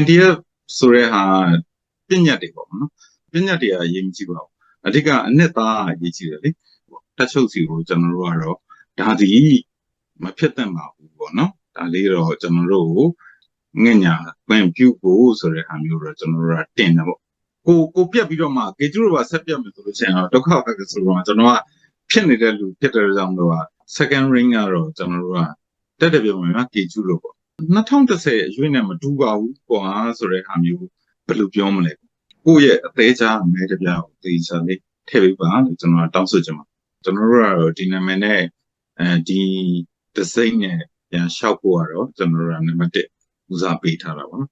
NDF ဆိုတဲ့ဟာပညာတွေပေါ့နော်ပညာတွေကအရေးကြီးပါဘူးအဓိကအနှစ်သားအရေးကြီးတယ်လေတက်ချုပ်စီကိုကျွန်တော်တို့ကတော့ဒါဒီမဖြစ်သင့်ပါဘူးပေါ့နော်ဒါလေးတော့ကျွန်တော်တို့ကိုငင့်ညာပင်ပြုဖို့ဆိုတဲ့ဟာမျိုးတော့ကျွန်တော်တို့ကတင်တယ်ပေါ့ကိုကိုပြက်ပြီးတော့မှကေကျူတို့ကဆက်ပြတ်မယ်ဆိုလို့ရှိရင်တော့ဒုက္ခပဲဆိုတော့ကျွန်တော်ကဖြစ်နေတဲ့လူဖြစ်တဲ့ကြောင့်တော့ second ring ကတော့ကျွန်တော်တို့ကတက်တယ်ပြောမှာကေကျူလို့ပေါ့ 2010အရွေးနဲ့မတူပါဘူးကွာဆိုတဲ့ဟာမျိုးဘယ်လိုပြောမလဲကိုယ့်ရဲ့အသေးချာမဲတပြားကိုသေချာလေးထည့်ပေးပါလို့ကျွန်တော်တောင်းဆိုချင်ပါကျွန်တော်တို့ကတော့ဒီနာမည်နဲ့အဲဒီဒီဇိုင်းနဲ့ပြန်လျှောက်ဖို့ကတော့ကျွန်တော်တို့ကနံပါတ်1ဦးစားပေးထားတာပါနော်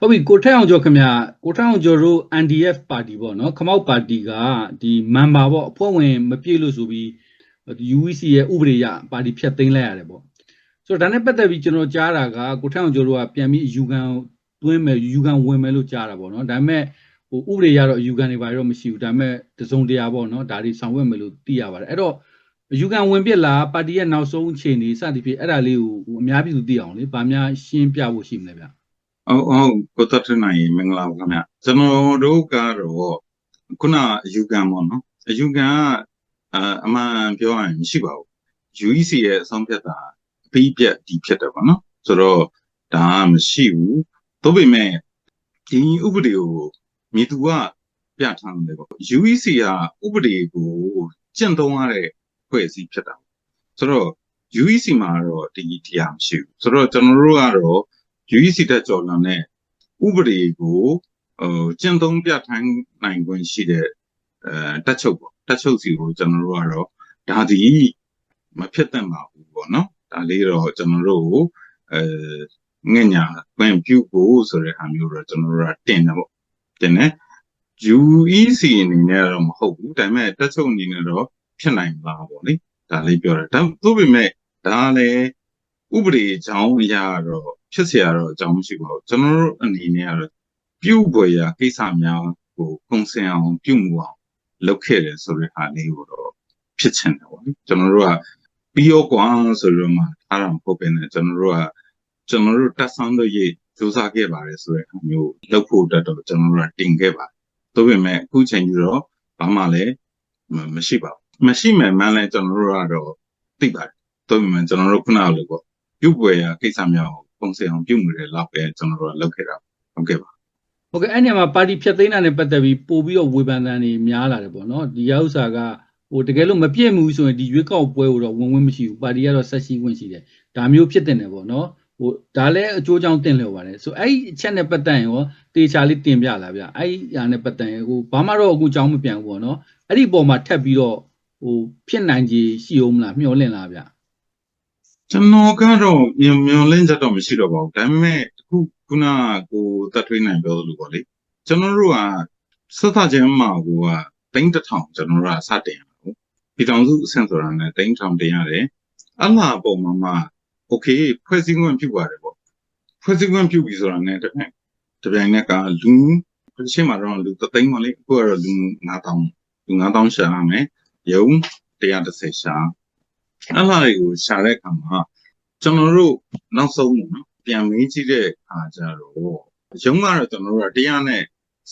ဟုတ်ပြီကိုထက်အောင်ကျော်ခင်ဗျာကိုထက်အောင်ကျော်တို့ NDF ပါတီပေါ့နော်ခမောက်ပါတီကဒီမန်ပါပေါ့အဖွဲ့ဝင်မပြည့်လို့ဆိုပြီး UEC ရဲ့ဥပဒေရပါတီဖြတ်သိမ်းလိုက်ရတယ်ပေါ့ဆိုတော့ဒါနဲ့ပတ်သက်ပြီးကျွန်တော်ကြားတာကကိုထက်အောင်ကျော်တို့ကပြန်ပြီးယူကန်တွင်းမယ်ယူကန်ဝင်မယ်လို့ကြားတာပေါ့နော်ဒါပေမဲ့ဟိုဥပဒေရတော့ယူကန်တွေဘာတော့မရှိဘူးဒါပေမဲ့တစုံတရာပေါ့နော်ဒါတွေဆောင်ရွက်မယ်လို့သိရပါတယ်အဲ့တော့ယူကန်ဝင်ပြစ်လားပါတီရဲ့နောက်ဆုံးအခြေအနေစသည်ဖြင့်အဲ့ဒါလေးကိုအများပြည်သူသိအောင်လေဗာများရှင်းပြဖို့ရှိမလဲဗျဟုတ်ဟုတ်ကိုတတ်ထနိုင်မင်္ဂလာပါခင်ဗျကျွန်တော်တို့ကတော့ခုနယူကန်ပေါ့နော်ယူကန်က အမှန်ပြောရရင်မရှိပါဘူး UEC ရဲ့အဆုံးဖြတ်တာအပြီးပြတ်ဒီဖြစ်တယ်ပေါ့နော်ဆိုတော့ဒါမရှိဘူးသို့ပေမဲ့ဒီဥပဒေကိုမြေသူကပြထားတယ်ပေါ့ UEC ကဥပဒေကိုကျင့်သုံးရတဲ့ဖွဲ့စည်းဖြစ်တာဆိုတော့ UEC မှာတော့ဒီတရားမရှိဘူးဆိုတော့ကျွန်တော်တို့ကတော့ UEC တက်ကြော်လာတဲ့ဥပဒေကိုဟိုကျင့်သုံးပြထိုင်နိုင်ခွင့်ရှိတဲ့အဲတက်ချုပ်ပေါ့ တက်ချုပ်စီကိုကျွန်တော်တို့ကတော့ဒါဒီမဖြစ်သင့်ပါဘူးပေါ့နော်ဒါလေးတော့ကျွန်တော်တို့ကိုအဲငင့်ညာပင်ပြုဖို့ဆိုတဲ့ဟာမျိုးတော့ကျွန်တော်တို့ကတင်တယ်ပေါ့တင်တယ် UEC အနေနဲ့တော့မဟုတ်ဘူးဒါပေမဲ့တက်ချုပ်အနေနဲ့တော့ဖြစ်နိုင်ပါပေါ့လေဒါလေးပြောတာဒါသို့ပေမဲ့ဒါလည်းဥပဒေကြောင်းအရာတော့ဖြစ်เสียတော့အကြောင်းမရှိပါဘူးကျွန်တော်တို့အနေနဲ့ကတော့ပြုတ်ပွဲရာကိစ္စများကိုပုံစံအောင်ပြုမှုအောင် လုပ်ခဲ့တယ်ဆိုတဲ့ဟာလေးကိုတော့ဖြစ်ချင်တယ်ပေါ့လေကျွန်တော်တို့ကပြီးရောကွာဆိုလို့မှအားရမဟုတ်ပဲနဲ့ကျွန်တော်တို့ကကျွန်တော်တို့တက်ဆောင်လို့ရေးစူးစမ်းခဲ့ပါတယ်ဆိုတဲ့အမျိုးလုပ်ဖို့အတွက်တော့ကျွန်တော်တို့ကတင်ခဲ့ပါတယ်။ဒါပေမဲ့အခုချိန်ကြီးတော့ဘာမှလည်းမရှိပါဘူး။မရှိမှမှန်းလဲကျွန်တော်တို့ကတော့သိပါတယ်။ဒါပေမဲ့ကျွန်တော်တို့ခုနကလိုပေါ့ပြုတ်ပွဲရကိစ္စများကိုပုံစံအောင်ပြုတ်မှုတွေလောက်ပဲကျွန်တော်တို့ကလုပ်ခဲ့တာ။ဟုတ်ကဲ့ပါ။ ဟုတ်ကဲ့အဲ့ဒီမှာပါတီဖြတ်သိမ်းတာနဲ့ပတ်သက်ပြီးပို့ပြီးတော့ဝေဖန်တဲ့နေများလာတယ်ပေါ့နော်။ဒီဥစ္စာကဟိုတကယ်လို့မပြည့်မှုဆိုရင်ဒီရွေးကောက်ပွဲကိုတော့ဝင်ဝင်မရှိဘူးပါတီကတော့ဆက်ရှိဝင်ရှိတယ်ဒါမျိုးဖြစ်တဲ့နေပေါ့နော်ဟိုဒါလည်းအကျိုးကြောင့်တင်လျော်ပါတယ်ဆိုအဲ့ဒီအချက်နဲ့ပတ်သက်ရင်ရောတေချာလေးတင်ပြလာဗျအဲ့ဒီဟာနဲ့ပတ်သက်ရင်ဟိုဘာမှတော့အခုကြောင်းမပြန်ဘူးပေါ့နော်အဲ့ဒီပုံမှာထပ်ပြီးတော့ဟိုဖြစ်နိုင်ကြီးရှိအောင်မလားမျှော်လင့်လားဗျကျွန်တော်ကတော့မျှော်လင့်ချက်တော့မရှိတော့ပါဘူးဒါပေမဲ့အ ခုနကကိုတက်ထွေးနိုင်ပြောလို့ပေါ့လေကျွန်တော်တို့ကဆက်သချင်းမှာကိုကတိန်းတစ်ထောင်ကျွန်တော်တို့ကစတင်ရမှာကိုပြည်ထောင်စုအဆင့်ဆိုတာနဲ့တိန်းထောင်တင်ရတယ်အလားပုံမှန်မှာ okay ဖွဲ့စည်းခွင့်ပြုပါတယ်ပေါ့ဖွဲ့စည်းခွင့်ပြုပြီဆိုတာနဲ့တပြိုင်တပြိုင်နက်ကလူအချင်းမှာတော့လူသသိန်းပေါ့လေအခုကတော့လူ9000လူ9000ရှာရမယ်ရုံ130ရှာအလားတွေကိုရှာတဲ့အခါမှာကျွန်တော်တို့နောက်ဆုံးပေါ့နော် ပြန်မေးကြည့်တဲ့အခါကျတော့ရုံကတော့ကျွန်တော်တို့က100နဲ့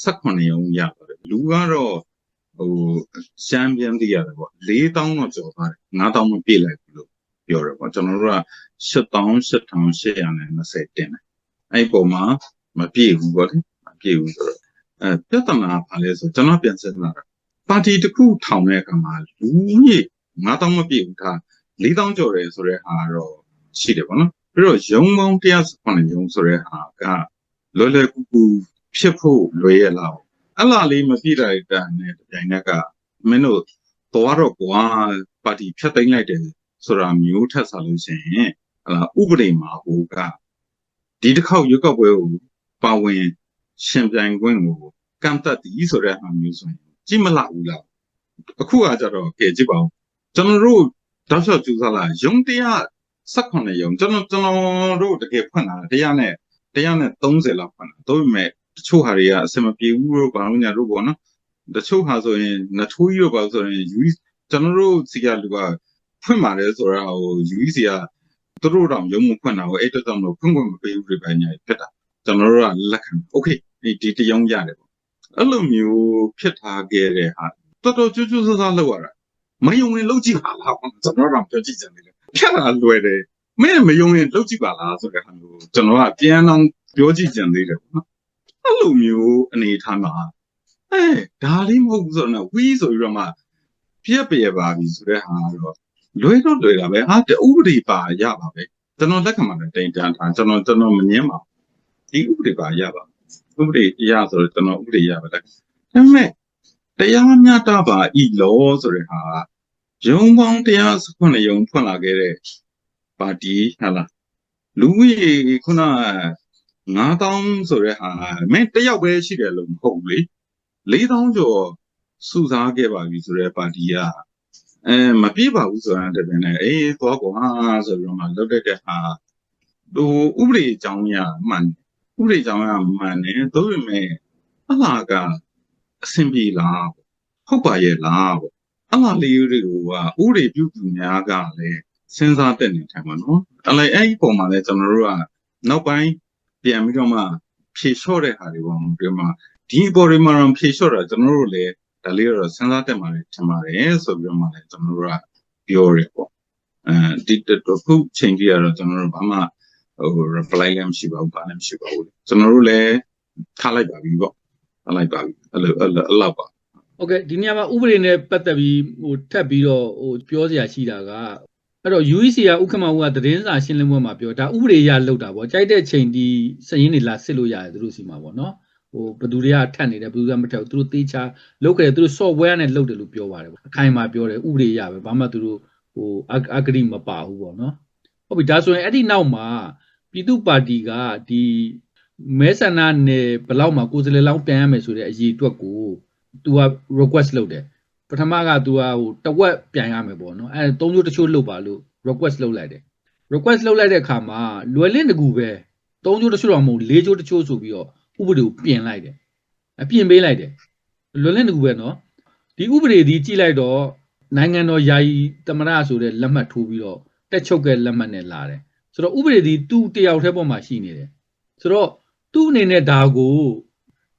18ရုံရပါတယ်လူကတော့ဟိုရှမ်းပြန်တည်ရတယ်ပေါ့4000တော့ကျော်သွားတယ်9000မပြည့်လိုက်ဘူးလို့ပြောတယ်ပေါ့ကျွန်တော်တို့က7800 8820တင်တယ်အဲ့ပုံမှာမပြည့်ဘူးပေါ့လေမပြည့်ဘူးဆိုတော့အဲပြဿနာဘာလဲဆိုကျွန်တော်ပြန်စဉ်းစားတာပါတီတစ်ခုထောင်တဲ့အခါမှာလူကြီး9000မပြည့်ဘူးဒါ4000ကျော်တယ်ဆိုတဲ့ဟာတော့ရှိတယ်ပေါ့နော် ပြီးတော့ရုံပေါင်း109ရုံဆိုတဲ့ဟာကလွယ်လွယ်ကူကူဖြစ်ဖို့လွယ်ရလားအဲ့လာလေးမပြည့်တဲ့တန်နဲ့တိုင်နဲ့ကမင်းတို့သွားတော့ကွာပါတီဖြတ်သိမ်းလိုက်တယ်ဆိုတာမျိုးထက်ဆလို့ရှိရင်ဟလာဥပဒေမှာဟိုကဒီတစ်ခေါက်ရွက်ောက်ပွဲကိုပါဝင်ရှင်ပြိုင်ခွင့်ကိုကန့်သက်သည်ဆိုတဲ့အားမျိုးဆိုရင်ကြည့်မလာဘူးလားအခုကကြတော့ကဲကြည့်ပါဦးကျွန်တော်တို့တောက်လျှောက်ကြိုးစားလာရုံတရား 18ရုံကျွန်တော်ကျွန်တော်တို့တကယ်ဖွင့်လာတရားနဲ့တရားနဲ့30လောက်ဖွင့်လာဒါပေမဲ့တချို့ဟာတွေကအဆင်မပြေဘူးလို့ဘာလို့ညာတို့ပေါ့နော်တချို့ဟာဆိုရင်နထိုးကြီးတို့ပါဆိုရင် UEC ကျွန်တော်တို့စီကလူကဖွင့်ပါတယ်ဆိုတာဟို UEC က သူတို့တော့ရုံမဖွင့်တာကိုအဲ့တော့ကြောင့်လို့ဖွင့်ခွင့်မပေးဘူးတွေပဲညာဖြစ်တာကျွန်တော်တို့ကလက်ခံโอเคဒီဒီတရုံရတယ်ပေါ့အဲ့လိုမျိုးဖြစ်ထားခဲ့တဲ့ဟာတော်တော်ကြွကြွဆဆလောက်ရတာမယုံရင်လောက်ကြည့်ပါလားကျွန်တော်တော့ပြောကြည့်ကြတယ် ဖြတ်လာလွယ်တယ်မင်းမယုံရင်လောက်ကြည့်ပါလားဆိုတဲ့ဟာမျိုးကျွန်တော်ကပြန်အောင်ပြောကြည့်ကြသေးတယ်ပေါ့နော်အဲ့လိုမျိုးအနေထားမှာအဲဒါလေးမဟုတ်ဘူးဆိုတော့ဝီးဆိုပြီးတော့မှပြက်ပြက်ပါပြီဆိုတဲ့ဟာတော့လွယ်တော့လွယ်တာပဲဟာဥပဒေပါရပါပဲကျွန်တော်လက်ခံပါတယ်တိန်တန်းထားကျွန်တော်ကျွန်တော်မငင်းပါဒီဥပဒေပါရပါဥပဒေရဆိုတော့ကျွန်တော်ဥပဒေရပါလက်ဒါပေမဲ့တရားမျှတပါဤလောဆိုတဲ့ဟာ ရုံပေါင်းတရားစခွနဲ့ရုံဖွင့်လာခဲ့တဲ့ပါတီဟာလားလူကြီးခုန9000ဆိုတဲ့ဟာမင်းတယောက်ပဲရှိတယ်လို့မဟုတ်ဘူးလေ4000ကျော်စုစားခဲ့ပါပြီဆိုတဲ့ပါတီကအဲမပြေပါဘူးဆိုတာတပင်နဲ့အေးသွားကွာဆိုပြီးတော့မှလောက်တဲ့ဟာဟိုဥပဒေအကြောင်းရမှန်ဥပဒေအကြောင်းရမှန်တယ်သို့ပေမဲ့အလားကအဆင်ပြေလားဟုတ်ပါရဲ့လားပေါ့ အလားလေးတွေကိုကဥပဒေပြုသူများကလည်းစဉ်းစားတက်နေတယ်မှာနော်အဲ့လေအဲ့ဒီပုံမှာလည်းကျွန်တော်တို့ကနောက်ပိုင်းပြန်ပြီးတော့မှဖြေလျှော့တဲ့ဟာတွေပေါ့ဒီမှာဒီပေါ်တွေမှာဖြေလျှော့တာကျွန်တော်တို့လည်းဒါလေးတော့စဉ်းစားတက်မှာထင်ပါတယ်ဆိုပြီးတော့မှလည်းကျွန်တော်တို့ကပြောရပေါ့အဲဒီတော့ခုချိန်ကြီးကတော့ကျွန်တော်တို့ဘာမှဟို reply လည်းမရှိပါဘူးဘာလည်းမရှိပါဘူးကျွန်တော်တို့လည်းထားလိုက်ပါပြီပေါ့ထားလိုက်ပါပြီအဲ့လိုအဲ့လိုအဲ့လောက်ပါ ဟုတ်ကဲ့ဒီနေရာမှာဥပဒေနဲ့ပတ်သက်ပြီးဟိုထပ်ပြီးတော့ဟိုပြောစရာရှိတာကအဲ့တော့ UEC ကဥက္ကမဦးကသတင်းစာရှင်းလင်းပွဲမှာပြောဒါဥပဒေအရလောက်တာပေါ့ကြိုက်တဲ့ချိန်ဒီစရင်တွေလာစစ်လို့ရတယ်သူတို့စီမှာပေါ့နော်ဟိုဘယ်သူတွေကထပ်နေတယ်ဘယ်သူကမထပ်ဘူးသူတို့တေးချာလုပ်ခဲ့တယ်သူတို့ software နဲ့လုပ်တယ်လို့ပြောပါတယ်ပေါ့အခိုင်အမာပြောတယ်ဥပဒေအရပဲဘာမှသူတို့ဟိုအဂတိမပါဘူးပေါ့နော်ဟုတ်ပြီဒါဆိုရင်အဲ့ဒီနောက်မှာပြည်သူ့ပါတီကဒီမဲဆန္ဒနယ်ဘယ်လောက်မှာကိုယ်စားလှယ်လောင်းပြန်ရမယ်ဆိုတဲ့အရေးအတွက်ကို तू က request လုပ်တယ်ပထမက तू ကဟိုတဝက်ပြန်ရမယ်ပေါ့နော်အဲသုံးချိုးတချို့လုပ်ပါလို့ request လုပ်လိုက်တယ် request လုပ်လိုက်တဲ့အခါမှာလွယ်လင့်တကူပဲသုံးချိုးတချို့တော့မဟုတ်လေးချိုးတချို့ဆိုပြီးတော့ဥပဒေကိုပြင်လိုက်တယ်အပြင်ပေးလိုက်တယ်လွယ်လင့်တကူပဲနော်ဒီဥပဒေဒီကြည့်လိုက်တော့နိုင်ငံတော်ယာယီသမရဆိုတဲ့လက်မှတ်ထိုးပြီးတော့တက်ချုပ်တဲ့လက်မှတ်နဲ့လာတယ်ဆိုတော့ဥပဒေဒီသူ့တယောက်တည်းပေါ်မှာရှိနေတယ်ဆိုတော့သူ့အနေနဲ့ဒါကို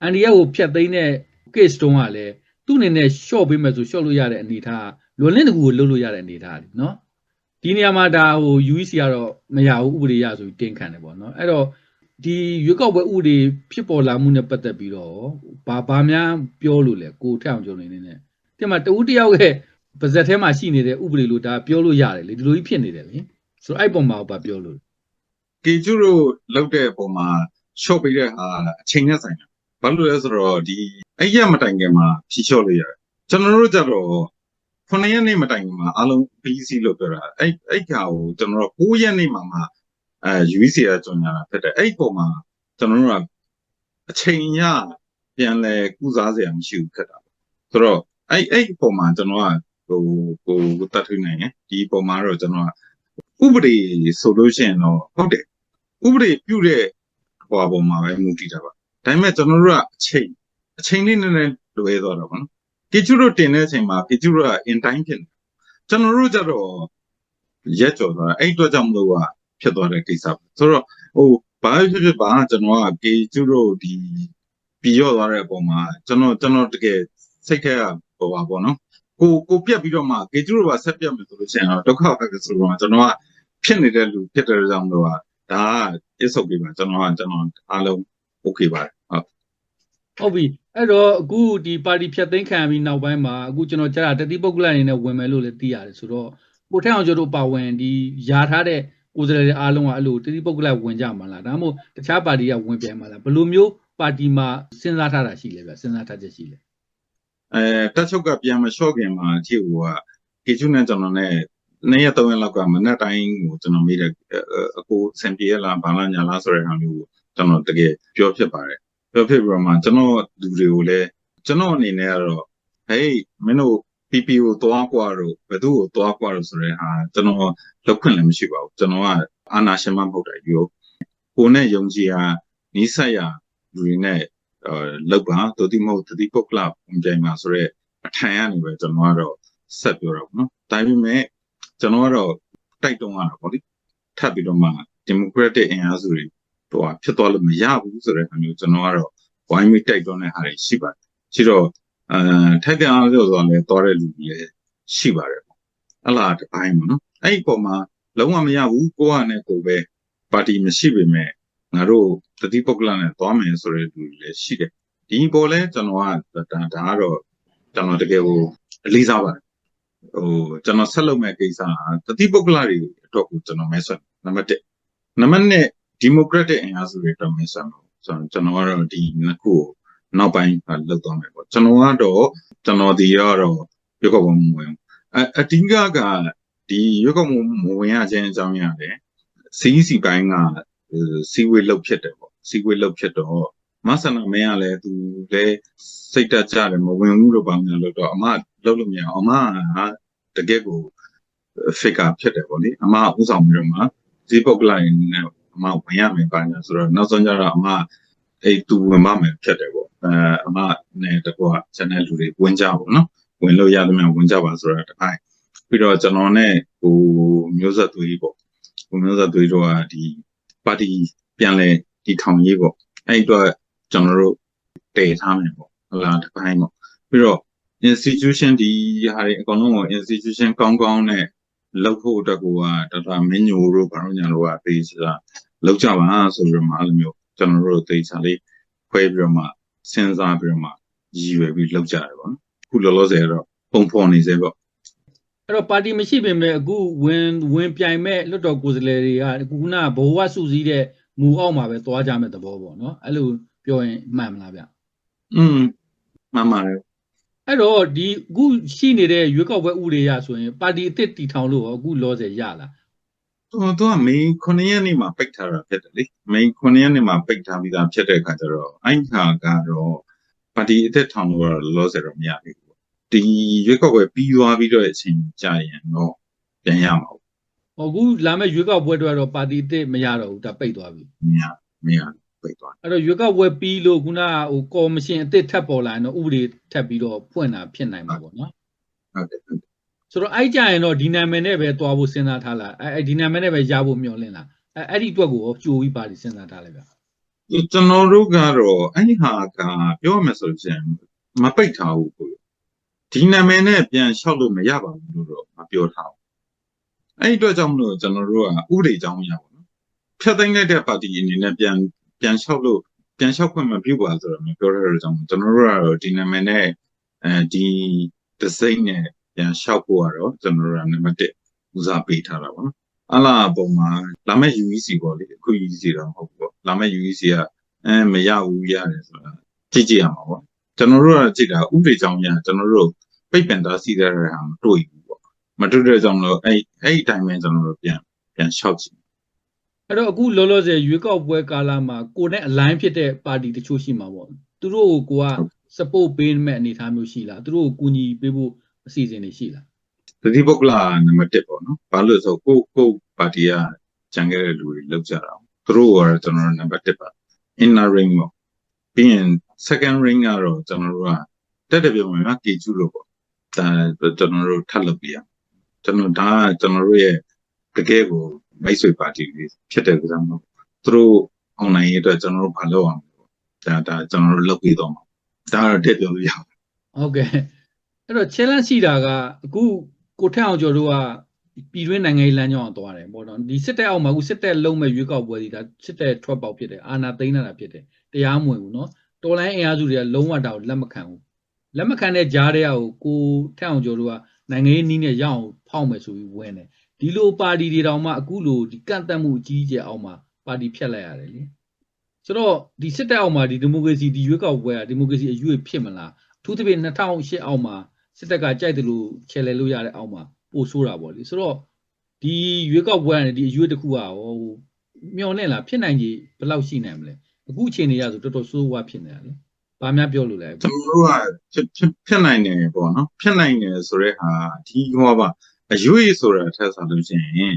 အန်ဒီယာကိုဖျက်သိမ်းတဲ့ case တုန်းကလည်းသူ့အနေနဲ့ short ပေးမယ်ဆို short လို့ရတဲ့အနေထားလွန်လင့်တကူကိုလှုပ်လို့ရတဲ့အနေထားเนาะဒီနေရာမှာဒါဟို UEC ကတော့မရဘူးဥပဒေရဆိုပြီးတင်ခံတယ်ပေါ့เนาะအဲ့တော့ဒီရွက်ကောက်ပွဲဥပဒေဖြစ်ပေါ်လာမှုနဲ့ပတ်သက်ပြီးတော့ဘာဘာများပြောလို့လဲကိုထက်အောင်ကျော်နေနေနဲ့ဒီမှာတဦးတယောက်ရဲ့ပါဇက်ထဲမှာရှိနေတဲ့ဥပဒေလို့ဒါပြောလို့ရတယ်လေဒီလိုကြီးဖြစ်နေတယ်လေဆိုတော့အဲ့ပုံမှာဘာပြောလို့ ကီကျူတို့လောက်တဲ့ပုံမှာ short ပေးတဲ့ဟာအချိန်နဲ့ဆိုင်တာဘာလို့လဲဆိုတော့ဒီ အဲ့ရမတိုင်ခင်မှာဖြီးလျှော့လို့ရတယ်ကျွန်တော်တို့ကြတော့ခုနှစ်ရက်နေ့မတိုင်ခင်မှာအလုံး BC လို့ပြောတာအဲ့အဲ့ကောင်ကိုကျွန်တော်တို့9ရက်နေ့မှာမှအဲ UEC ကကြော်ညာတာဖြစ်တယ်အဲ့ပုံမှာကျွန်တော်တို့ကအချိန်ရပြန်လဲကုစားစရာမရှိဘူးဖြစ်တာဆိုတော့အဲ့အဲ့ပုံမှာကျွန်တော်ကဟိုဟိုတတ်ထွေးနိုင်တယ်ဒီပုံမှာတော့ကျွန်တော်ကဥပဒေဆိုလို့ရှိရင်တော့ဟုတ်တယ်ဥပဒေပြုတဲ့ဟိုပုံမှာပဲမူတည်တာပါဒါပေမဲ့ကျွန်တော်တို့ကအချိန် အချိန်လေးနည်းနည်းလွဲသွားတော့ဗောနော်ကီကျူတို့တင်တဲ့အချိန်မှာကီကျူတို့က in time ဖြစ်နေကျွန်တော်တို့ကြတော့ရက်ကြော်သွားအဲ့အတွက်ကြောင့်မလို့ကဖြစ်သွားတဲ့ကိစ္စဆိုတော့ဟိုဘာဖြစ်ဖြစ်ပါကျွန်တော်ကကီကျူတို့ဒီပြီးရော့သွားတဲ့အပေါ်မှာကျွန်တော်ကျွန်တော်တကယ်စိတ်ထဲကဟိုပါဗောနော်ကိုကိုပြက်ပြီးတော့မှကေကျူတို့ကဆက်ပြတ်မယ်ဆိုလို့ရှိရင်တော့ဒုက္ခပဲဆိုတော့ကျွန်တော်ကဖြစ်နေတဲ့လူဖြစ်တဲ့ကြောင့်တော့ဒါကအစ်ဆုပ်ပြီးပါကျွန်တော်ကကျွန်တော်အားလုံး okay ပါတယ် ဟုတ်ဟုတ်ပြီအဲ့တော့အခုဒီပါတီဖြတ်သိမ်းခံပြီးနောက်ပိုင်းမှာအခုကျွန်တော်ကြားတာတတိပုဂ္ဂလအနေနဲ့ဝင်မယ်လို့လည်းသိရတယ်ဆိုတော့ကိုထက်အောင်ကျော်တို့ပါဝင်ဒီယာထားတဲ့ကိုယ်စားလှယ်တွေအားလုံးကအဲ့လိုတတိပုဂ္ဂလဝင်ကြမှာလားဒါမှမဟုတ်တခြားပါတီကဝင်ပြန်မှာလားဘယ်လိုမျိုးပါတီမှာစဉ်းစားထားတာရှိလဲဗျစဉ်းစားထားချက်ရှိလဲအဲတက်ချုပ်ကပြန်မလျှော့ခင်မှာအဖြစ်ဟိုကကေချူနဲ့ကျွန်တော်နဲ့နေ့ရက်သုံးရက်လောက်ကမနေ့တိုင်းကိုကျွန်တော်မိတဲ့အကိုစင်ပြေလားဘာလားညာလားဆိုတဲ့ဟာမျိုးကိုကျွန်တော်တကယ်ပြောဖြစ်ပါတယ် ပြောဖြစ်ပြီးတော့မှကျွန်တော်လူတွေကိုလည်းကျွန်တော်အနေနဲ့ကတော့ဟေးမင်းတို့ PP ကိုသွားกว่าတော့ဘယ်သူ့ကိုသွားกว่าတော့ဆိုတဲ့ဟာကျွန်တော်လောက်ခွင့်လည်းမရှိပါဘူးကျွန်တော်ကအာနာရှင်မမဟုတ်တယ်ပြောကိုနဲ့ယုံကြည်ဟာနီးစပ်ရလူတွေနဲ့အဲလောက်ပါတိုတိမဟုတ်တတိပုတ်ကလပုံပြိုင်မှာဆိုတော့အထံကနေပဲကျွန်တော်ကတော့ဆက်ပြောတာပေါ့နော်ဒါပေမဲ့ကျွန်တော်ကတော့တိုက်တွန်းရတာပေါ့လေ ထပ်ပြီးတော့မှ democratic အင်အားစုတွေ ဟိုဟာဖြစ်သွားလို့မရဘူးဆိုတဲ့ဟာမျိုးကျွန်တော်ကတော့ဝိုင်းမိတိုက်တွန်းတဲ့ဟာတွေရှိပါတယ်ရှိတော့အဲထိုက်တဲ့အားပြောဆိုတာလည်းတော်တဲ့လူတွေလည်းရှိပါတယ်ပေါ့အဲ့လားတစ်ပိုင်းပေါ့နော်အဲ့ဒီပုံမှာလုံးဝမရဘူးကိုကနဲ့ကိုပဲပါတီမရှိပေမဲ့ငါတို့တတိပုဂ္ဂလနဲ့သွားမယ်ဆိုတဲ့လူတွေလည်းရှိတယ်ဒီပေါ်လဲကျွန်တော်ကဒါဒါကတော့ကျွန်တော်တကယ်ကိုအလေးစားပါတယ်ဟိုကျွန်တော်ဆက်လုပ်မဲ့ကိစ္စကတတိပုဂ္ဂလတွေအတွက်ကိုကျွန်တော်မဲဆွနံပါတ်1နံပါတ်2 democratic အင်အားစုတွေအတွက်မဲဆွမှာဆိုတော့ကျွန်တော်ကတော့ဒီနှစ်ခုကိုနောက်ပိုင်းလောက်သွားမယ်ပေါ့ကျွန်တော်ကတော့ကျွန်တော်ဒီကတော့ရွက်ကောက်ပုံမဝင်အအတိကကဒီရွက်ကောက်ပုံမဝင်ရခြင်းအကြောင်းရတယ် CEC ပိုင်းကစီဝေးလောက်ဖြစ်တယ်ပေါ့စီဝေးလောက်ဖြစ်တော့မဆန္ဒမင်းကလည်းသူလည်းစိတ်တက်ကြတယ်မဝင်ဘူးလို့ပေါ့များလို့တော့အမလောက်လို့မရအောင်အမကတကယ်ကို figure ဖြစ်တယ်ပေါ့လေအမဥဆောင်ပြီးတော့မှဈေးပုတ်လိုက်နဲ့ အမဝင်ရမယ်ပါညာဆိုတော့နောက်ဆုံးကျတော့အမအဲ့သူဝင်ပါမယ်ဖြစ်တယ်ပေါ့အဲအမနဲ့တကွာ channel လူတွေဝင်ကြပါနော်ဝင်လို့ရတယ်မြန်ဝင်ကြပါဆိုတော့တခိုင်းပြီးတော့ကျွန်တော်နဲ့ဟိုမျိုးဆက်သွေးပေါ့ဟိုမျိုးဆက်သွေးတော့ဒီပါတီပြန်လဲဒီထောင်ရေးပေါ့အဲ့အတွက်ကျွန်တော်တို့တည်ထားမယ်ပေါ့ဟလာတခိုင်းပေါ့ပြီးတော့ institution ဒီဟာတွေအကုန်လုံးကို institution ကောင်းကောင်းနဲ့ လောက်ဖို့အတွက်ကိုကဒေါက်တာမင်းညိုတို့ဘာလို့ညာတို့ကသိချာလောက်ကြပါဆိုပြီးတော့မှအဲ့လိုမျိုးကျွန်တော်တို့သိချာလေးခွဲပြီးတော့မှစဉ်းစားပြီးတော့မှရည်ရွယ်ပြီးလောက်ကြတယ်ပေါ့နော်အခုလောလောဆယ်တော့ပုံဖော်နေစေပေါ့အဲ့တော့ပါတီမရှိပေမဲ့အခုဝင်ဝင်ပြိုင်မဲ့လွတ်တော်ကိုယ်စားလှယ်တွေကအခုကဘဝစုစည်းတဲ့မူအောက်မှာပဲသွားကြမဲ့သဘောပေါ့နော်အဲ့လိုပြောရင်မှန်မလားဗျอืมမှန်ပါတယ် အဲ့တော့ဒီအခုရှိနေတဲ့ရွေးကောက်ပွဲဥပဒေရဆိုရင်ပါတီအစ်စ်တီထောင်လို့ရောအခုလောဆယ်ရလားသူသူက main 9ရက်နေ့မှာပိတ်ထားတာဖြစ်တယ်လေ main 9ရက်နေ့မှာပိတ်ထားပြီးသားဖြစ်တဲ့အခါကျတော့အဲ့ခါကတော့ပါတီအသက်ထောင်လို့တော့လောဆယ်တော့မရဘူးပေါ့ဒီရွေးကောက်ပွဲပြီးသွားပြီးတော့အချိန်ကြာရင်တော့ပြန်ရမှာပေါ့ဟောအခုလာမဲ့ရွေးကောက်ပွဲတွေကတော့ပါတီအစ်စ်မရတော့ဘူးဒါပိတ်သွားပြီမရမရ ပိတ်သွားအဲ့တော့ရွေးကောက်ပွဲပြီးလို့ခုနကဟိုကော်မရှင်အစ်စ်ထပ်ပေါ်လာရင်တော့ဥပဒေထပ်ပြီးတော့ဖွင့်တာဖြစ်နိုင်မှာပေါ့နော်ဟုတ်တယ်ဟုတ်တယ်ဆိုတော့အဲ့ကြရင်တော့ဒီနာမည်နဲ့ပဲတွားဖို့စဉ်းစားထားလားအဲ့အဲ့ဒီနာမည်နဲ့ပဲရဖို့မျှော်လင့်လားအဲ့အဲ့ဒီအတွက်ကိုရောကြိုပြီးပါတီစဉ်းစားထားလိုက်ဗျကျွန်တော်တို့ကတော့အဲ့ဒီဟာကပြောရမယ်ဆိုရင်မပိတ်ထားဘူးကိုဒီနာမည်နဲ့ပြန်လျှောက်လို့မရပါဘူးလို့တော့မပြောထားဘူးအဲ့ဒီအတွက်ကြောင့်မလို့ကျွန်တော်တို့ကဥပဒေကြောင်းရပါတော့ဖြတ်သိမ်းလိုက်တဲ့ပါတီအနေနဲ့ပြန် ပြန်လျှောက်လို့ပြန်လျှောက်ခွင့်မပြုပါဆိုတော့မပြောရတဲ့ကြောင့်ကျွန်တော်တို့ကတော့ဒီနာမည်နဲ့အဲဒီဒစိမ့်နဲ့ပြန်လျှောက်ဖို့ကတော့ကျွန်တော်တို့ကနံပါတ်1ဦးစားပေးထားတာပါနော်အလားပုံမှာလာမဲ့ UEC ပေါ့လေအခု UEC တော့မဟုတ်ဘူးပေါ့လာမဲ့ UEC ကအဲမရဘူးရတယ်ဆိုတာကြည့်ကြည့်ရမှာပေါ့ကျွန်တော်တို့ကကြည့်တာဥပဒေကြောင်းရကျွန်တော်တို့ပိတ်ပင်တာစီတဲ့ဟာမတွေ့ဘူးပေါ့မတွေ့တဲ့ကြောင့်လို့အဲ့အဲ့ဒီတိုင်းပဲကျွန်တော်တို့ပြန်ပြန်လျှောက်ကြည့် အဲ့တော့အခုလောလောဆယ်ရွေးကောက်ပွဲကာလမှာကိုနဲ့ align ဖြစ်တဲ့ပါတီတချို့ရှိမှာပေါ့သူတို့ကိုကိုက support ပေးမဲ့အနေအထားမျိုးရှိလားသူတို့ကိုကူညီပေးဖို့အစီအစဉ်တွေရှိလားတတိပုဂ္ဂလာနံပါတ်1ပေါ့နော်ဘာလို့လဲဆိုကိုကိုပါတီကကြံခဲ့တဲ့လူတွေလောက်ကြတာသူတို့ကတော့ကျွန်တော်တို့နံပါတ်1ပါ inner ring ပေါ့ပြီးရင် second ring ကတော့ကျွန်တော်တို့ကတက်တယ်ပြောမယ်နော်ကေကျူလို့ပေါ့ဒါကျွန်တော်တို့ထပ်လုပ်ပြရကျွန်တော်ဒါကကျွန်တော်တို့ရဲ့တကယ်ကို မိတ်ဆွေပါတီတွေဖြစ်တဲ့ကြောင့်မို့သူတို့ online ရေးအတွက်ကျွန်တော်တို့မလုပ်အောင်ဒါဒါကျွန်တော်တို့လုပ်ပြီးတော့မှာဒါကတော့တက်ပြောလို့ရအောင်ဟုတ်ကဲ့အဲ့တော့ challenge ရှိတာကအခုကိုထက်အောင်ကျော်တို့ကပြည်တွင်းနိုင်ငံရေးလမ်းကြောင်းအောင်သွားတယ်ပေါ့နော်ဒီစစ်တပ်အောက်မှာအခုစစ်တပ်လုံးမဲ့ရွေးကောက်ပွဲဒီဒါစစ်တပ်ထွက်ပေါက်ဖြစ်တယ်အာဏာသိမ်းတာဖြစ်တယ်တရားမဝင်ဘူးနော်တော်လိုင်းအင်အားစုတွေကလုံးဝတောင်လက်မခံဘူးလက်မခံတဲ့ကြားတဲ့အောက်ကိုထက်အောင်ကျော်တို့ကနိုင်ငံရေးနီးနဲ့ရအောင်ဖောက်မယ်ဆိုပြီးဝင်တယ် ဒီလိုပါတီတွေတောင်မှအခုလိုဒီကန့်တက်မှုအကြီးအကျယ်အောက်မှာပါတီဖြတ်လိုက်ရတယ်လေဆိုတော့ဒီစစ်တပ်အောက်မှာဒီဒီမိုကရေစီဒီရွေးကောက်ပွဲကဒီမိုကရေစီအရွေးဖြစ်မလားအထူးသဖြင့်2008အောက်မှာစစ်တပ်ကကြိုက်တယ်လို့ချယ်လဲလို့ရတဲ့အောက်မှာပို့ဆိုးတာပေါ့လေဆိုတော့ဒီရွေးကောက်ပွဲနဲ့ဒီအရွေးတစ်ခုကဟိုမျော်နဲ့လားဖြစ်နိုင်ကြီးဘယ်လောက်ရှိနိုင်မလဲအခုအချိန်တွေရဆိုတော်တော်ဆိုးဝါးဖြစ်နေတာလေဘာများပြောလို့လဲကျွန်တော်တို့ကဖြစ်ဖြစ်ဖြစ်နိုင်တယ်ပေါ့နော်ဖြစ်နိုင်တယ်ဆိုတဲ့ဟာဒီဟောပါ အရွေးဆိုတာထက်ဆိုလို့ရှိရင်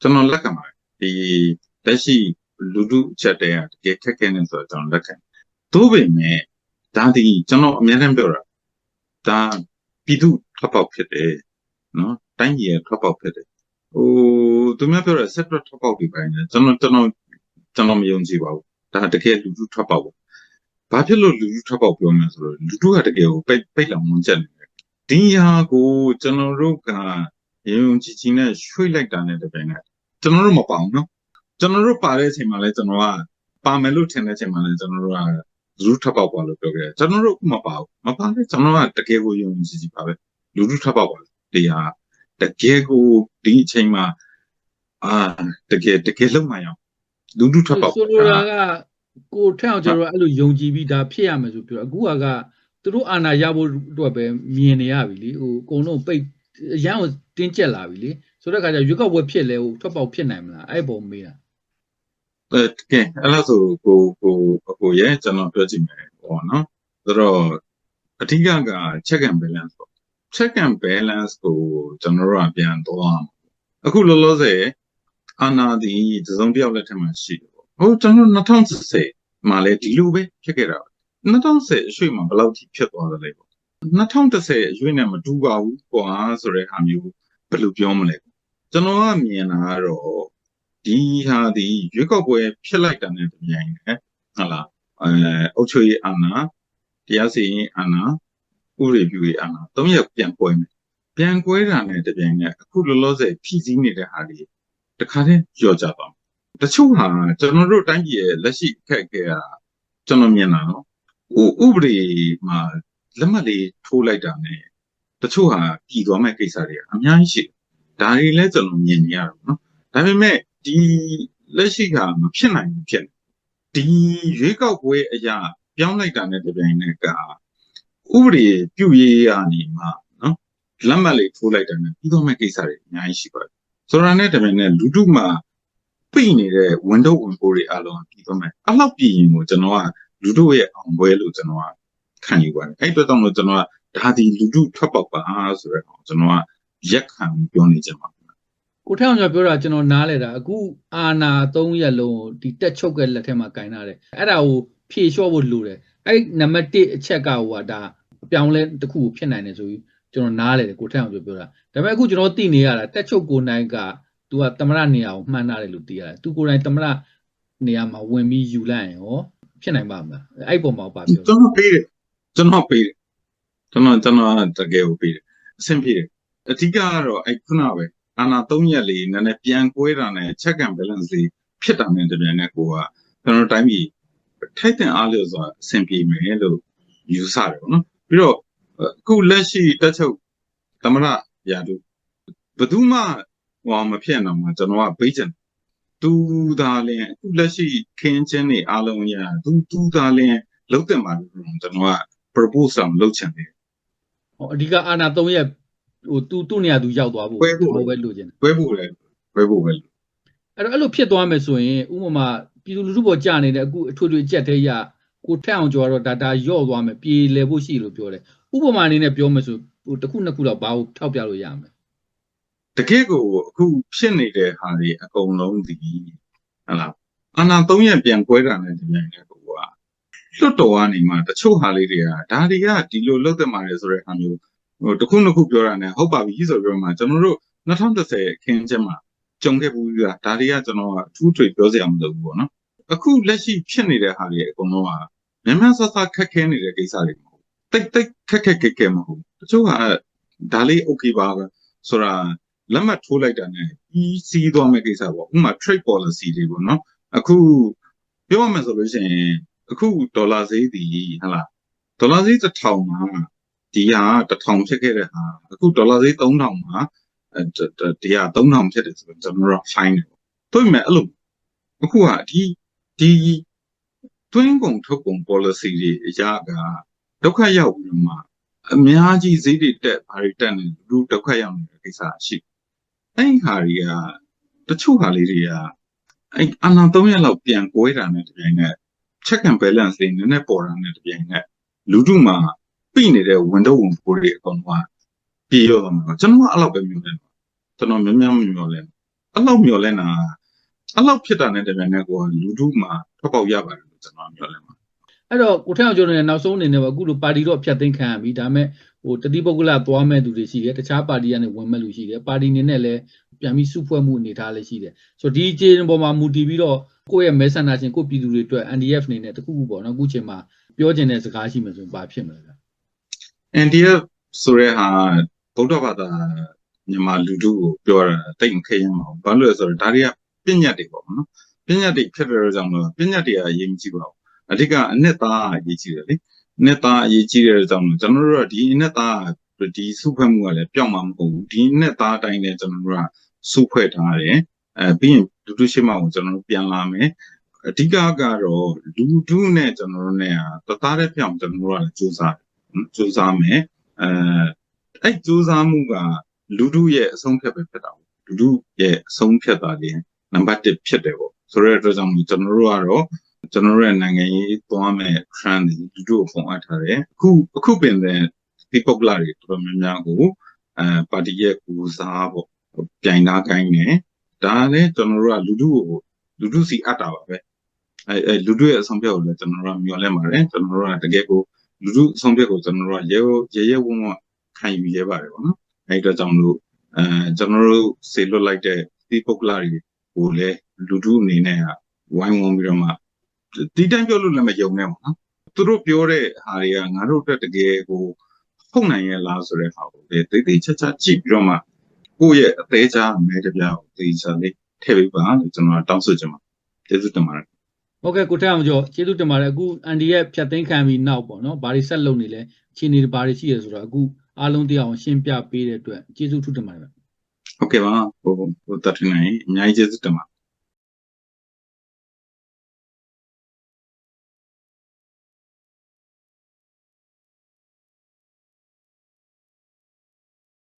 ကျွန်တော်လက်ခံပါတယ်ဒီလက်ရှိလူလူချက်တဲ့တကယ်ခက်ခဲနေဆိုတော့ကျွန်တော်လက်ခံသို့ပေမဲ့ဒါဒီကျွန်တော်အများနဲ့ပြောတာဒါပြည်သူထွက်ပေါက်ဖြစ်တယ်နော်တိုင်းပြည်ရဲ့ထွက်ပေါက်ဖြစ်တယ်ဟဟိုသူများပြောတဲ့ separate ထွက်ပေါက်တွေပိုင်းနဲ့ကျွန်တော်ကျွန်တော်ကျွန်တော်မယုံကြည်ပါဘူးဒါတကယ်လူထုထွက်ပေါက်ပါဘာဖြစ်လို့လူထုထွက်ပေါက်ပြောမှဆိုတော့လူထုကတကယ်ကိုပိတ်ပိတ်လောင်မကျက်နေတယ်ဒီဟာကိုကျွန်တော်တို့က ယုံကြည်ကြည်နဲ့ရွှေ့လိုက်တာနဲ့တပင်နဲ့ကျွန်တော်တို့မပေါအောင်နော်ကျွန်တော်တို့ပါတဲ့အချိန်မှာလဲကျွန်တော်ကပါမယ်လို့ထင်တဲ့အချိန်မှာလဲကျွန်တော်တို့ကလူထုထွက်ပေါက်ပါလို့ပြောခဲ့တယ်ကျွန်တော်တို့ကမပါဘူးမပါလဲကျွန်တော်ကတကယ်ကိုယုံကြည်ကြည်ပါပဲလူထုထွက်ပေါက်ပါဒီဟာတကယ်ကိုဒီအချိန်မှာအာတကယ်တကယ်လုံးမရအောင်လူထုထွက်ပေါက်ဆိုလိုတာကကိုထက်အောင်ကျွန်တော်အဲ့လိုယုံကြည်ပြီးဒါဖြစ်ရမယ်ဆိုပြောအခုကသူတို့အာဏာရဖို့အတွက်ပဲမြင်နေရပြီလေဟိုအကုန်လုံးပိတ် အရန်ကိုတင်းကျက်လာပြီလေဆိုတော့ခါကျရွေးကောက်ပွဲဖြစ်လဲဟိုထွက်ပေါက်ဖြစ်နိုင်မလားအဲ့ပုံမေးတာအဲတကယ်အဲ့လိုဆိုကိုကိုကိုရဲ့ကျွန်တော်ပြောကြည့်မယ်ဟောနော်ဆိုတော့အဓိကက check and balance ပေါ့ check and balance ကိုကျွန်တော်တို့ကပြန်သွားအခုလောလောဆယ်အာနာဒီသစုံတယောက်လက်ထက်မှာရှိတယ်ပေါ့ဟိုကျွန်တော်2010မှာလည်းဒီလိုပဲဖြစ်ခဲ့တာ2010အရွှေ့မှာဘယ်လောက်ထိဖြစ်သွားတယ်လဲပေါ့ 2010အရွှေ့နဲ့မတူပါဘူးကွာဆိုတဲ့ဟာမျိုးဘယ်လိုပြောမလဲကျွန်တော်ကမြင်တာကတော့ဒီဟာဒီရွေးကောက်ပွဲဖြစ်လိုက်တာနဲ့တပြိုင်နက်ဟုတ်လားအဲအုတ်ချွေးအာနာတရားစီရင်အာနာဥပဒေပြုရေးအာနာသုံးရက်ပြန်ပွဲမယ်ပြန်ကွဲတာနဲ့တပြိုင်နက်အခုလောလောဆယ်ဖြည့်ဆည်းနေတဲ့ဟာတွေတခါတည်းကြော်ကြပါတချို့ဟာကျွန်တော်တို့တိုင်းပြည်ရဲ့လက်ရှိအခက်အခဲကကျွန်တော်မြင်တာနော်ဟိုဥပဒေမှာ လက်မှတ်လေးထိုးလိုက်တာနဲ့တချို့ဟာပြည်သွားမဲ့ကိစ္စတွေအများကြီးရှိတယ်ဒါတွေလည်းကျွန်တော်မြင်နေရတော့နော်ဒါပေမဲ့ဒီလက်ရှိကမဖြစ်နိုင်ဘူးဖြစ်ဒီရွေးကောက်ပွဲအရာပြောင်းလိုက်တာနဲ့တပြိုင်နက်ကဥပဒေပြုရေးရနေမှာနော်လက်မှတ်လေးထိုးလိုက်တာနဲ့ပြီးတော့မဲ့ကိစ္စတွေအများကြီးရှိပါတယ်ဆိုတော့နဲ့တပြိုင်နက်လူထုမှာပြိနေတဲ့ဝန်တော့ဝန်ပိုးတွေအလုံးပြီးတော့မဲ့အလောက်ပြည်ရင်ကိုကျွန်တော်ကလူထုရဲ့အောင်ပွဲလို့ကျွန်တော်က ခံယူပါတယ်အဲ့အတွက်တော့ကျွန်တော်ကဒါဒီလူထုထွက်ပေါက်ပါဆိုတော့ကျွန်တော်ကရက်ခံပြောနေကြပါကိုထက်အောင်ကျွန်တော်ပြောတာကျွန်တော်နားလဲတာအခုအာနာ၃ရက်လုံးဒီတက်ချုပ်ကလက်ထက်မှာကင်ထားတယ်အဲ့ဒါကိုဖြေလျှော့ဖို့လိုတယ်အဲ့နံပါတ်1အချက်ကဟိုကဒါအပြောင်းလဲတစ်ခုဖြစ်နိုင်တယ်ဆိုပြီးကျွန်တော်နားလဲတယ်ကိုထက်အောင်ပြောပြောတာဒါပေမဲ့အခုကျွန်တော်သိနေရတာတက်ချုပ်ကိုနိုင်ကသူကတမရနေရာကိုမှန်းထားတယ်လို့သိရတယ်သူကိုယ်တိုင်တမရနေရာမှာဝင်ပြီးယူလိုက်ရင်ဟောဖြစ်နိုင်ပါမလားအဲ့ပုံမှာပါပြောကျွန်တော်ပေးတယ် ကျွန်တော်ပေးတယ်ကျွန်တော်ကျွန်တော်တကယ်ကိုပေးတယ်အဆင်ပြေတယ်အဓိကကတော့အဲ့ခုနပဲအာနာ၃ရက်လေးနည်းနည်းပြန်ကွဲတာနဲ့ check and balance လေးဖြစ်တာနဲ့တပြန်နဲ့ကိုကကျွန်တော်တိုင်းပြည်ထိုက်တန်အားလို့ဆိုတာအဆင်ပြေမယ်လို့ယူဆတယ်ပေါ့နော်ပြီးတော့အခုလက်ရှိတက်ချုပ်သမရရာတို့ဘယ်သူမှဟောမဖြစ်တော့မှကျွန်တော်ကဘေးချင်သူသာလင်အခုလက်ရှိခင်းချင်းတွေအားလုံးရသူသူသာလင်လုံးတင်ပါလို့ကျွန်တော်က propose အောင်လုပ်ချင်တယ်ဟောအဓိကအာနာ၃ရက်ဟိုသူသူ့နေရာသူရောက်သွားဖို့ပွဲဖို့ဟိုပဲလိုချင်တယ်တွဲဖို့လေတွဲဖို့ပဲအဲ့တော့အဲ့လိုဖြစ်သွားမယ်ဆိုရင်ဥပမာပြည်သူလူထုပေါ်ကြာနေတဲ့အခုအထွေထွေကြက်သေးရကိုထက်အောင်ကျော်ကတော့ဒါဒါယော့သွားမယ်ပြေလည်ဖို့ရှိလို့ပြောတယ်ဥပမာအနေနဲ့ပြောမယ်ဆိုဟိုတစ်ခုနှစ်ခုတော့ဘာကိုထောက်ပြလို့ရမယ်တကယ်ကိုအခုဖြစ်နေတဲ့ဟာတွေအကုန်လုံးဒီဟလာအာနာ၃ရက်ပြန်ကွဲတာနဲ့ဒီနိုင်တဲ့ကိုက လွတ်တော်ကနေမှတချို့ဟာလေးတွေကဒါတွေကဒီလိုလုပ်တဲ့မှာလေဆိုတဲ့ဟာမျိုးဟိုတစ်ခုနှစ်ခုပြောတာနဲ့ဟုတ်ပါပြီဆိုပြောမှကျွန်တော်တို့2010ခင်းချက်မှာကြုံခဲ့ဘူးကဒါတွေကကျွန်တော်ကအထူးထွေပြောစရာမလိုဘူးပေါ့နော်အခုလက်ရှိဖြစ်နေတဲ့ဟာတွေအကုန်လုံးကမြန်မြန်ဆဆခက်ခဲနေတဲ့ကိစ္စတွေမဟုတ်တိတ်တိတ်ခက်ခက်ခဲခဲမဟုတ်တချို့ကဒါလေး okay ပါပဲဆိုတာလက်မှတ်ထိုးလိုက်တာနဲ့ပြီးစီးသွားမယ့်ကိစ္စပေါ့ဥပမာ trade policy တွေပေါ့နော်အခုပြောရမယ်ဆိုလို့ရှိရင် အခုဒေါ်လာဈေးတည်ဟဟလားဒေါ်လာဈေးတစ်ထောင်မှာဒီဟာတစ်ထောင်ဖြစ်ခဲ့တဲ့ဟာအခုဒေါ်လာဈေး3000မှာအဲဒီဟာ3000ဖြစ်တယ်ဆိုတော့ကျွန်တော်တို့ fine တယ်ပေါ့တွေ့မယ်အဲ့လိုအခုကဒီဒီတွင်းကုန်ထုတ်ကုန် policy တွေအရာကဒုက္ခရောက်ပြီးမှအများကြီးဈေးတွေတက်ဘာတွေတက်နေလူဒုက္ခရောက်နေတဲ့ကိစ္စရှိအဲ့ဒီဟာတွေကတချို့ဟာလေးတွေကအဲ့အနာ3ရက်လောက်ပြန်ကွဲတာနဲ့တပြိုင်နက် check and balance တွေနည်းနည်းပေါ်တာနဲ့တပြိုင်နက်လူတို့မှာပြိနေတဲ့ window ဝင်ပိုးတွေအကုန်လုံးကပြေရောတော့မှာကျွန်တော်ကအဲ့လောက်ပဲမြင်တယ်ကျွန်တော်များများမမျောလဲအဲ့လောက်မျောလဲတာအဲ့လောက်ဖြစ်တာနဲ့တပြိုင်နက်ကိုလူတို့မှာထွက်ပေါက်ရပါတယ်လို့ကျွန်တော်မျောလဲမှာ အဲ့တော့ကိုထက်အောင်ကျော်နေနောက်ဆုံးအနေနဲ့ပေါ့အခုလိုပါတီတော့ဖျက်သိမ်းခံရပြီဒါပေမဲ့ဟဟိုတတိပုဂ္ဂလသွားမဲ့သူတွေရှိတယ်တခြားပါတီကနေဝင်မဲ့လူရှိတယ်ပါတီအနေနဲ့လည်းပြန်ပြီးစုဖွဲ့မှုအနေထားလည်းရှိတယ်ဆိုတော့ဒီအခြေအနေပေါ်မှာမူတည်ပြီးတော့ကိုယ့်ရဲ့မဲဆန္ဒရှင်ကိုယ့်ပြည်သူတွေအတွက် NDF အနေနဲ့တခုခုပေါ့နော်အခုချိန်မှာပြောချင်တဲ့စကားရှိမှဆိုရင်ဘာဖြစ်မလဲဗျ NDF ဆိုတဲ့ဟာဗုဒ္ဓဘာသာမြန်မာလူထုကိုပြောတာတိတ်မခဲရင်မအောင်ဘာလို့လဲဆိုတော့ဒါတွေကပညာတွေပေါ့နော်ပညာတွေဖြစ်တဲ့ကြောင့်လို့ပညာတွေကအရေးမကြီးပါဘူး အဓိကအနှစ်သားအရေးကြီးတယ်လေအနှစ်သားအရေးကြီးတဲ့ကြောင့်လို့ကျွန်တော်တို့ကဒီအနှစ်သားဒီစုဖွဲ့မှုကလည်းပြောင်းမှာမဟုတ်ဘူးဒီအနှစ်သားအတိုင်းလည်းကျွန်တော်တို့ကစုဖွဲ့ထားတယ်အဲပြီးရင်လူထုရှိမှကိုကျွန်တော်တို့ပြန်လာမယ်အဓိကကတော့လူထုနဲ့ကျွန်တော်တို့နဲ့ကတသားတဲ့ပြောင်းကျွန်တော်တို့ကလည်းစူးစမ်းစူးစမ်းမယ်အဲအဲ့စူးစမ်းမှုကလူထုရဲ့အဆုံးဖြတ်ပဲဖြစ်တာပေါ့လူထုရဲ့အဆုံးဖြတ်တာလေးနံပါတ်1ဖြစ်တယ်ပေါ့ဆိုတဲ့အတွက်ကြောင့်မို့ကျွန်တော်တို့ကတော့ ကျွန်တော်တို့ရဲ့နိုင်ငံရေးသွားမဲ့ trend တွေလူထုကိုပုံအပ်ထားတယ်အခုအခုပင်တဲ့ဒီပုဂ္ဂလာတွေတော်တော်များများကိုအဲပါတီရဲ့ကူစားပေါ့ပြိုင်သားကိုင်းနေဒါလည်းကျွန်တော်တို့ကလူထုကိုလူထုစီအပ်တာပါပဲအဲအဲလူထုရဲ့အဆုံးဖြတ်ကိုလည်းကျွန်တော်တို့ကမျှော်လင့်ပါတယ်ကျွန်တော်တို့ကတကယ်ကိုလူထုအဆုံးဖြတ်ကိုကျွန်တော်တို့ကရဲရဲရဲဝံ့ဝံ့ခံယူရဲပါတယ်ပေါ့နော်အဲဒီတော့ကြောင့်မလို့အဲကျွန်တော်တို့စေလွတ်လိုက်တဲ့ဒီပုဂ္ဂလာတွေကိုလည်းလူထုအနေနဲ့ကဝိုင်းဝန်းပြီးတော့မှ ဒီတိုင်းပြောလို့လည်းမယုံနဲ့ပေါ့နော်သူတို့ပြောတဲ့ဟာတွေကငါတို့အတွက်တကယ်ကိုဟုတ်နိုင်ရဲ့လားဆိုတဲ့ဟာကိုလေတိတ်တိတ်ချာချာကြည့်ပြီးတော့မှကိုယ့်ရဲ့အသေးချာမဲတပြားကိုသေချာလေးထည့်ပေးပါလို့ကျွန်တော်တောင်းဆိုချင်ပါတယ်ကျေးဇူးတင်ပါတယ်ဟုတ်ကဲ့ကိုထက်အောင်ကျော်ကျေးဇူးတင်ပါတယ်အခု NDF ဖြတ်သိမ်းခံပြီးနောက်ပေါ့နော်ဘာတွေဆက်လုပ်နေလဲအခြေအနေတွေဘာတွေရှိရဆိုတော့အခုအားလုံးတရားအောင်ရှင်းပြပေးတဲ့အတွက်ကျေးဇူးထူးတင်ပါတယ်ဗျဟုတ်ကဲ့ပါဟိုဟိုတတ်ထနိုင်အများကြီးကျေးဇူးတင်ပါတယ်